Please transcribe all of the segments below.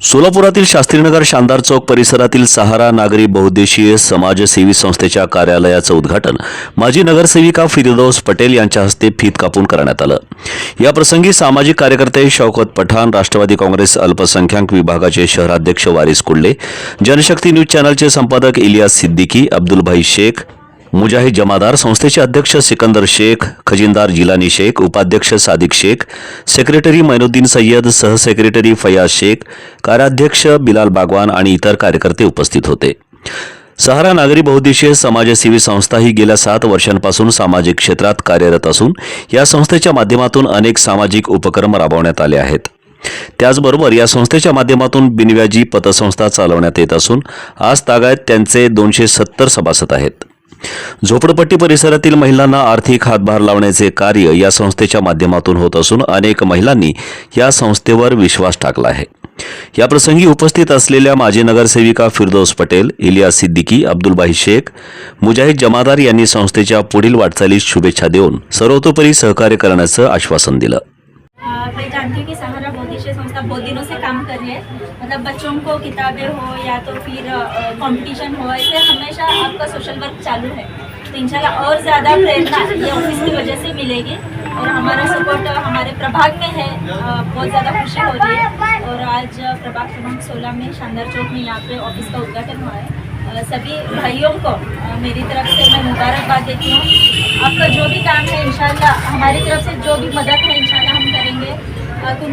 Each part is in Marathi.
सोलापुरातील शास्त्रीनगर शानदार चौक परिसरातील सहारा नागरी बहुद्देशीय समाजसेवी संस्थेच्या कार्यालयाचं उद्घाटन माजी नगरसेविका फिरदौस पटेल यांच्या हस्ते फीत कापून करण्यात आलं. याप्रसंगी सामाजिक कार्यकर्ते शौकत पठाण राष्ट्रवादी काँग्रेस अल्पसंख्याक विभागाचे शहराध्यक्ष वारिस कुल्ले जनशक्ती न्यूज चॅनलचे संपादक इलियास सिद्दीकी अब्दुलभाई शेख मुजाहिद जमादार संस्थेचे अध्यक्ष सिकंदर शेख खजिनदार जिलानी शेख उपाध्यक्ष सादिक शेख सेक्रेटरी मैनुद्दीन सय्यद सहसेक्रेटरी फयाज शेख कार्याध्यक्ष बिलाल बागवान आणि इतर कार्यकर्ते उपस्थित होते. सहारा नागरी बहुद्देशीय समाजसेवी संस्था ही गेल्या सात वर्षांपासून सामाजिक क्षेत्रात कार्यरत असून या संस्थेच्या माध्यमातून अनेक सामाजिक उपक्रम राबवण्यात आले आहेत. त्याचबरोबर या संस्थेच्या माध्यमातून बिनव्याजी पतसंस्था चालवण्यात येत असून आज तागायत त्यांचे दोनशे सत्तर सभासद आहेत. झोपडपट्टी परिसरातील महिलांना आर्थिक हातभार लावण्याचे कार्य या संस्थेच्या माध्यमातून होत असून अनेक महिलांनी या संस्थेवर विश्वास टाकला आहे. याप्रसंगी उपस्थित असलेल्या माजी नगरसेविका फिरदौस पटेल इलिया सिद्दीकी अब्दुलबाई शेख मुजाहिद जमादार यांनी संस्थेच्या पुढील वाटचालीस शुभेच्छा देऊन सर्वतोपरी सहकार्य करण्याचं आश्वासन दिलं. आ, मैं जानती कि सहारा बौद्धिश संस्था बहुत दिनों से काम कर रही है। मतलब बच्चों को किताबें हो या तो फिर कंपटीशन हो ऐसे हमेशा आपका सोशल वर्क चालू है। तो इंशाल्लाह और ज़्यादा प्रेरणा ये ऑफ़िस की वजह से मिलेगी और हमारा सपोर्ट हमारे प्रभाग में है। बहुत ज़्यादा खुशी हो रही है। और आज प्रभाग क्रमांक सोलह में शानदार चौक में यहाँ पे ऑफ़िस का उद्घाटन हुआ है। सभी भाइयों को मेरी तरफ़ से मैं मुबारकबाद देती हूँ। आपका जो भी काम है इंशाल्लाह हमारी तरफ़ से जो भी मदद है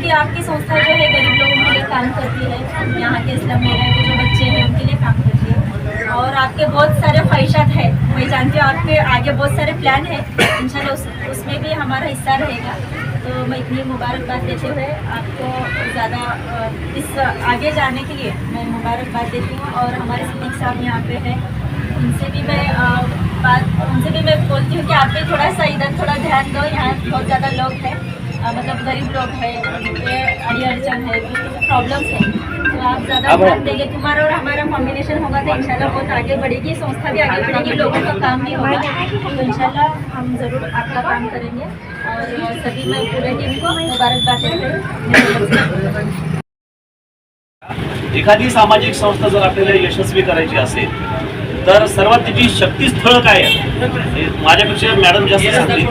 क्योंकि आपकी संस्था जो है गरीब लोगों के लिए काम करती है यहाँ के इस्लाम एरिया के जो बच्चे हैं उनके लिए काम करती है। और आपके बहुत सारे ख्वाहिशात हैं मैं जानती हूँ आपके आगे बहुत सारे प्लान हैं। इंशाल्लाह उस, उसमें भी हमारा हिस्सा रहेगा। तो मैं इतनी मुबारकबाद देते हुए आपको ज़्यादा इस आगे जाने के लिए मैं मुबारकबाद देती हूँ। और हमारे सिद्दीक साहब यहाँ पे हैं। उनसे भी मैं बात उनसे भी मैं बोलती हूँ कि आप भी थोड़ा सा इधर थोड़ा ध्यान दो यहाँ बहुत ज़्यादा लोग हैं। मतलब गरीब लोग हैं उनके अड़चन है प्रॉब्लम्स है। तो आप ज़्यादा ध्यान देंगे तुम्हारा और हमारा कॉम्बिनेशन होगा तो इंशाल्लाह बहुत आगे बढ़ेगी संस्था भी आगे बढ़ेगी लोगों का काम भी होगा। तो इंशाल्लाह हम ज़रूर आपका काम करेंगे और सभी मैं पूरे टीम को मुबारकबाद एखादी सामाजिक संस्था जर आपल्याला यशस्वी करायची असेल तर सर्वात तिची शक्तीस्थळ काय आहे माझ्यापेक्षा मॅडम जास्त सांगतील.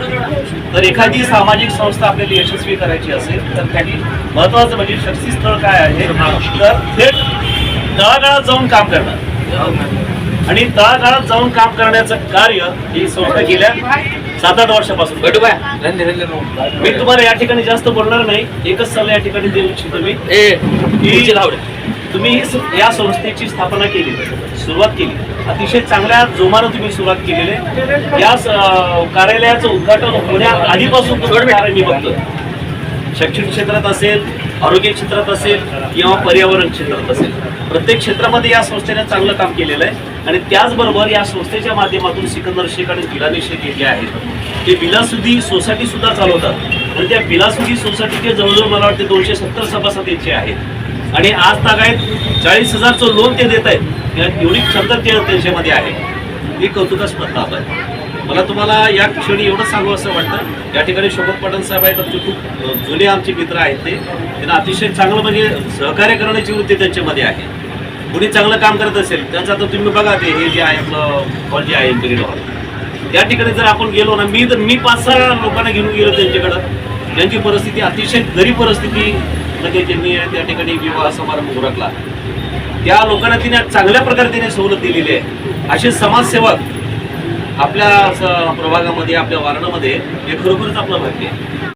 तर एखादी सामाजिक संस्था आपल्याला यशस्वी करायची असेल तर त्याची महत्वाचं म्हणजे शक्तीस्थळ काय आहे? तर थेट तळागाळात जाऊन काम करणं आणि तळागाळात जाऊन काम करण्याचं कार्य ही संस्था गेल्या सात आठ वर्षापासून. मी तुम्हाला या ठिकाणी जास्त बोलणार नाही. एकच सल्ला या ठिकाणी देऊ इच्छितो मी. की तुम्ही या संस्थेची स्थापना केली सुरुवात केली. अतिशय चांगल्या जोमानं तुम्ही सुरुवात केलेली आहे. या कार्यालयाचं उद्घाटन होण्या आधीपासून मी बघतो शैक्षणिक क्षेत्रात असेल आरोग्य क्षेत्रात असेल किंवा पर्यावरण क्षेत्रात असेल प्रत्येक क्षेत्रामध्ये या संस्थेने चांगलं काम केलेलं आहे. आणि त्याचबरोबर या संस्थेच्या माध्यमातून सिकंदर शेख आणि बिलानी शेख हे जे आहेत. ते बिलासुदी सोसायटी सुद्धा चालवतात. आणि त्या बिलासुदी सोसायटीचे जवळजवळ मला वाटते दोनशे सत्तर सभासद यांचे आहेत. आणि आज तागायत चाळीस हजारचं लोन ते देत आहेत. या- एवढी क्षमता ते त्यांच्यामध्ये आहे. ही कौतुकास्पद बाब आहे. मला तुम्हाला या क्षणी एवढं सांगू असं वाटतं. या ठिकाणी शोभत पाटण साहेब आहेत. आमचे खूप जुने आमचे मित्र आहेत ते. त्यांना अतिशय चांगलं म्हणजे सहकार्य करण्याची वृत्ती त्यांच्यामध्ये आहे. कुणी चांगलं काम करत असेल त्यांचं आता तुम्ही बघा ते हे जे आहे आपलं हॉल जे आहे इंपिरियल हॉल त्या ठिकाणी जर आपण गेलो ना मी तर मी पाच सहा लोकांना घेऊन गेलो त्यांच्याकडं. ज्यांची परिस्थिती अतिशय गरीब परिस्थिती म्हणजे लगेच त्यांनी त्या ठिकाणी विवाह समारंभ उरकला. त्या लोकांना तिने चांगल्या प्रकारे तिने सवलत दिलेली आहे. असे समाजसेवक आपल्या प्रभागामध्ये आपल्या वारणामध्ये हे खरोखरच आपलं भाग्य आहे.